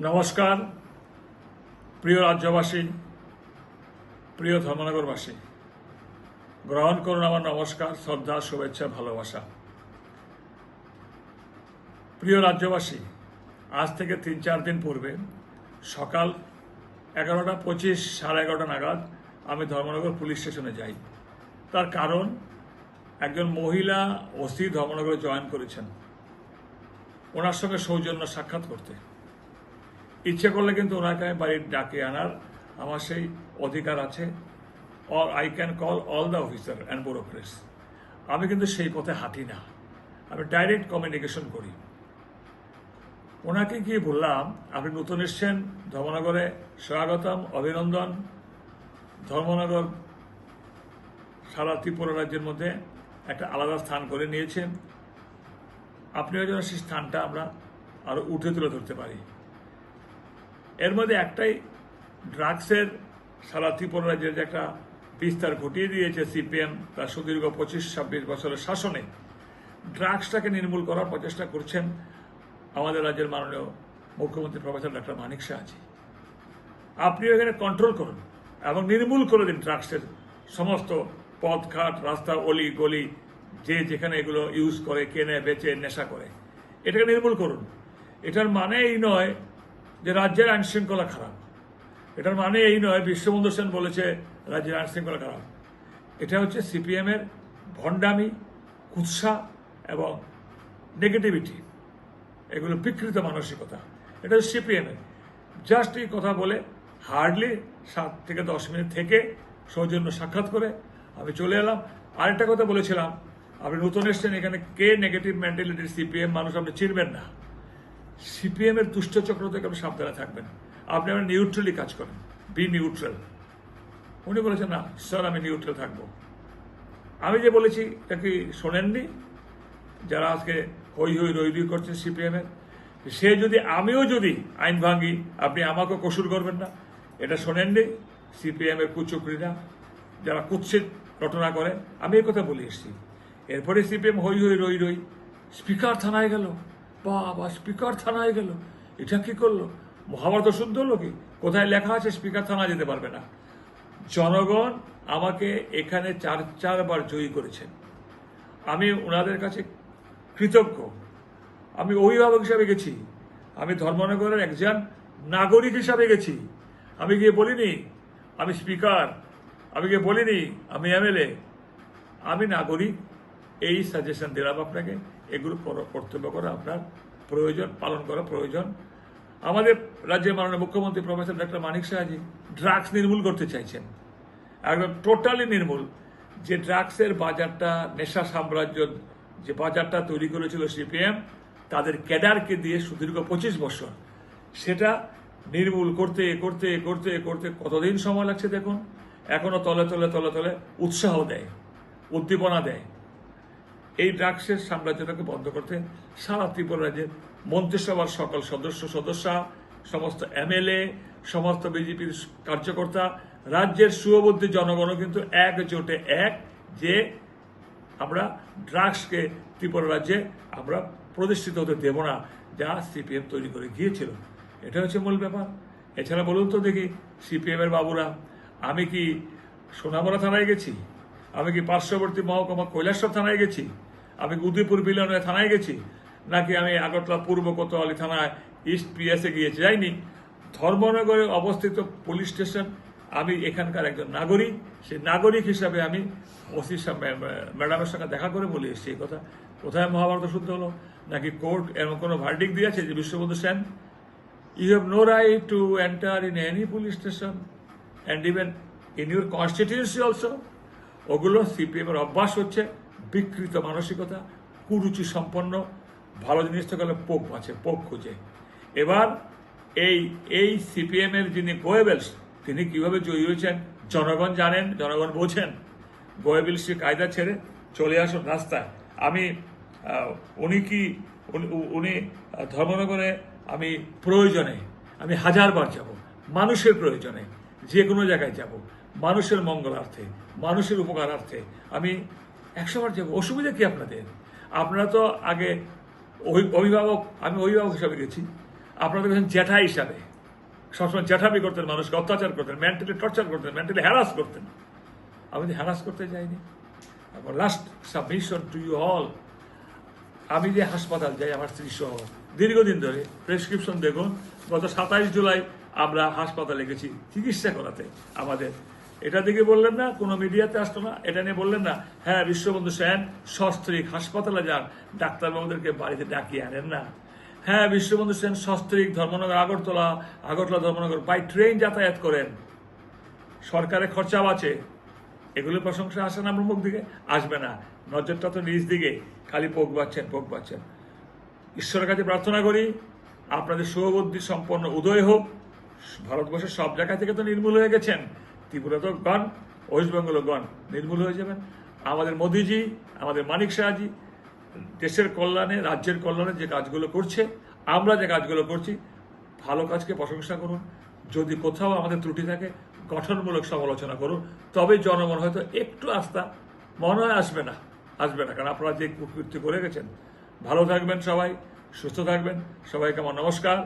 নমস্কার, প্রিয় রাজ্যবাসী, প্রিয় ধর্মনগরবাসী। গ্রহণ করুন আমার নমস্কার, শ্রদ্ধা, শুভেচ্ছা, ভালোবাসা। প্রিয় রাজ্যবাসী, আজ থেকে তিন চার দিন পূর্বে সকাল এগারোটা পঁচিশ, সাড়ে এগারোটা নাগাদ আমি ধর্মনগর পুলিশ স্টেশনে যাই। তার কারণ, একজন মহিলা ওসি ধর্মনগরে জয়েন করেছেন। ওনার সঙ্গে সৌজন্য সাক্ষাৎ করতে। ইচ্ছে করলে কিন্তু ওনাকে আমি বাড়ির ডাকে আনার আমার সেই অধিকার আছে। Or I can call all the officer and bureaucrats আমি কিন্তু সেই পথে হাঁটি না। আমি ডাইরেক্ট কমিউনিকেশন করি। ওনাকে গিয়ে বললাম, আপনি নতুন এসছেন। ধর্মনগরে স্বাগতম, অভিনন্দন। ধর্মনগর সারা ত্রিপুরা রাজ্যের মধ্যে একটা আলাদা স্থান করে নিয়েছেন। আপনিও যেন সেই স্থানটা আমরা আরও উঠে তুলে ধরতে পারি। এর মধ্যে একটাই ড্রাগসের সারা ত্রিপুরা রাজ্যের যে একটা বিস্তার ঘটিয়ে দিয়েছে সিপিএম তার সুদীর্ঘ পঁচিশ, ছাব্বিশ বছরের শাসনে ড্রাগসটাকে নির্মূল করার প্রচেষ্টা করছেন আমাদের রাজ্যের মাননীয় মুখ্যমন্ত্রী প্রফেসর ডক্টর মানিক শাহজি। আপনিও এখানে কন্ট্রোল করুন এবং নির্মূল করে দিন ড্রাগসের সমস্ত পথঘাট রাস্তা, অলি, গলি, যে যেখানে এগুলো ইউজ করে, কেনে, বেচে, নেশা করে। এটাকে নির্মূল করুন। এটার মানে এই নয় যে রাজ্যের আইন শৃঙ্খলা খারাপ। এটার মানে এই নয়, বিশ্ববন্ধু সেন বলেছে রাজ্যের আইন শৃঙ্খলা খারাপ। এটা হচ্ছে সিপিএম এর ভণ্ডামি, কুৎসা এবং নেগেটিভিটি। এগুলো বিকৃত মানসিকতা। এটা হচ্ছে সিপিএম এর। জাস্ট এই কথা বলে হার্ডলি সাত থেকে দশ মিনিট থেকে সৌজন্য সাক্ষাৎ করে আমি চলে এলাম। আরেকটা কথা বলেছিলাম, আপনি নতুন এসছেন এখানে, কে নেগেটিভ মেন্টালিটির সিপিএম মানুষ আপনি চিনবেন না। সিপিএম এর দুষ্ট চক্র থেকে আপনি সাবধানে থাকবেন। আপনি আমরা নিউট্রালি কাজ করেন। বি নিউট্রাল উনি বলেছেন, না স্যার আমি নিউট্রাল থাকব। আমি যে বলেছি, এটা কি শোনেননি? যারা আজকে হই হই রই রই করছেন সিপিএম এর, সে যদি, আমিও যদি আইন ভাঙি আপনি আমাকেও কসুর করবেন না। এটা শোনেননি, সিপিএম এর কুচক্রীরা যারা কুৎসিত রটনা করে, আমি এই কথা বলে এসেছি। এরপরে সিপিএম হই হই রই রই স্পিকার থানায় গেল। বাবা স্পিকার থানায় গেল। এটা কি করল? মহাভারত শুদ্ধ হলো কি? কোথায় লেখা আছে স্পিকার থানা যেতে পারবে না। জনগণ আমাকে এখানে চার, চারবার জয়ী করেছেন। আমি ওনাদের কাছে কৃতজ্ঞ। আমি অভিভাবক হিসাবে গেছি। আমি ধর্মনগরের একজন নাগরিক হিসাবে গেছি। আমি গিয়ে বলিনি, আমি স্পিকার আমি গিয়ে বলিনি, আমি এমএলএ। আমি নাগরিক। এই সাজেশন দিলাম আপনাকে। এগুলো কর্তব্য করা আপনার প্রয়োজন, পালন করা প্রয়োজন। আমাদের রাজ্যের মাননীয় মুখ্যমন্ত্রী professor doctor Manik Shahji drugs নির্মূল করতে চাইছেন। একদম টোটালি নির্মূল। যে ড্রাগসের বাজারটা, নেশা সাম্রাজ্য যে বাজারটা তৈরি করেছিল সিপিএম তাদের ক্যাডারকে দিয়ে সুদীর্ঘ পঁচিশ বছর। সেটা নির্মূল করতে করতে করতে করতে কতদিন সময় লাগছে দেখুন? এখনও তলে তলে তলে তলে উৎসাহ দেয়, উদ্দীপনা দেয়। এই ড্রাগসের সাম্রাজ্যটাকে বন্ধ করতে সারা ত্রিপুরা রাজ্যের মন্ত্রিসভার সকল সদস্য, সদস্যা, সমস্ত এমএলএ, সমস্ত বিজেপির কার্যকর্তা, রাজ্যের সুবুদ্ধি জনগণও কিন্তু একজোটে এক যে আমরা ড্রাগসকে ত্রিপুরা রাজ্যে আমরা প্রতিষ্ঠিত হতে দেব না, যা সিপিএম তৈরি করে গিয়েছিল। এটা হচ্ছে মূল ব্যাপার। এছাড়া বলুন তো দেখি সিপিএম এর বাবুরা, আমি কি সোনামরা থানায় গেছি? আমি কি পার্শ্ববর্তী মহকুমা কৈলাসর থানায় গেছি? আমি উদয়পুর বিলনের থানায় গেছি। নাকি আমি আগরতলা পূর্ব কোতোয়ালি থানায় ইস্ট পিএসে গিয়েছি? যাইনি। ধর্মনগরে অবস্থিত পুলিশ স্টেশন, আমি এখানকার একজন নাগরিক। সেই নাগরিক হিসাবে আমি ওসি ম্যাডামের সঙ্গে দেখা করে বলে এসেছি এই কথা। কোথায় মহাভারত শুদ্ধ হলো? নাকি কোর্ট এমন কোনো ভার্ডিক দিয়েছে যে Bishwabandhu Sen you have no right to enter in any police station and even in your constituency also. ওগুলো সিপিএমের অভ্যাস হচ্ছে। বিকৃত মানসিকতা, কুরুচি সম্পন্ন, ভালো জিনিস তো গেলে পোক আছে পোক খুঁজে। এবার এই এই সিপিএম এর যিনি গোয়েবেলস তিনি কীভাবে জয়ী হয়েছেন? জনগণ জানেন, জনগণ বোঝেন। গোয়েবেলস কায়দা ছেড়ে চলে আসুন রাস্তায়। আমি উনি কি, উনি ধর্মনগরে আমি প্রয়োজনে, আমি হাজারবার যাব। মানুষের প্রয়োজনে, যে কোনো জায়গায় যাব। মানুষের মঙ্গলার্থে, মানুষের উপকারার্থে আমি একশোবার যাব। অসুবিধা কি আপনাদের? আপনারা তো আগে অভি- অভিভাবক, আমি অভিভাবক হিসাবে গেছি। আপনারা দেখেন জ্যাঠা হিসাবে। সবসময় জ্যাঠামি করতেন মানুষকে, অত্যাচার করতেন মেন্টালি টর্চার করতেন মেন্টালি হ্যারাস করতেন। আমি তো হ্যারাস করতে যাইনি। এখন last submission to you all আমি যে হাসপাতাল যাই, আমার স্ত্রী সহ, দীর্ঘদিন ধরে প্রেসক্রিপশন দেখুন, গত সাতাইশ জুলাই আমরা হাসপাতালে গেছি চিকিৎসা করাতে আমাদের এটা দিকে বললেন না, কোনো মিডিয়াতে আসতো না, এটা নিয়ে বললেন না হ্যাঁ বিশ্ববন্ধু সেন সস্ত্রীক হাসপাতালে যান, ডাক্তারবাবুদেরকে বাড়িতে ডাকিয়ে আনেন না। হ্যাঁ বিশ্ববন্ধু সেন সস্ত্রীক ধর্মনগর আগরতলা আগরতলা ধর্মনগর বাই ট্রেন যাতায়াত করেন। সরকারের খরচা বাঁচে এগুলো প্রশংসা আসে না মুখ দিকে? আসবে না। নজরটা তো নিজ দিকে। খালি পোক বাচ্ছেন পোক বাচ্ছেন ঈশ্বরের কাছে প্রার্থনা করি, আপনাদের শুভবুদ্ধি সম্পন্ন উদয় হোক। ভারতবর্ষের সব জায়গা থেকে তো নির্মূল হয়ে গেছেন। ত্রিপুরা তো গণ, ওয়েস্ট বেঙ্গলও গণ নির্মূল হয়ে যাবেন। আমাদের মোদিজি, আমাদের মানিক শাহজি, দেশের কল্যাণে, রাজ্যের কল্যাণে যে কাজগুলো করছে, আমরা যে কাজগুলো করছি, ভালো কাজকে প্রশংসা করুন। যদি কোথাও আমাদের ত্রুটি থাকে, গঠনমূলক সমালোচনা করুন। তবে জনগণ হয়তো একটু আস্থা, মনে হয় আসবে না আসবে না। কারণ আপনারা যে কৃত্য করে গেছেন। ভালো থাকবেন সবাই, সুস্থ থাকবেন। সবাইকে আমার নমস্কার।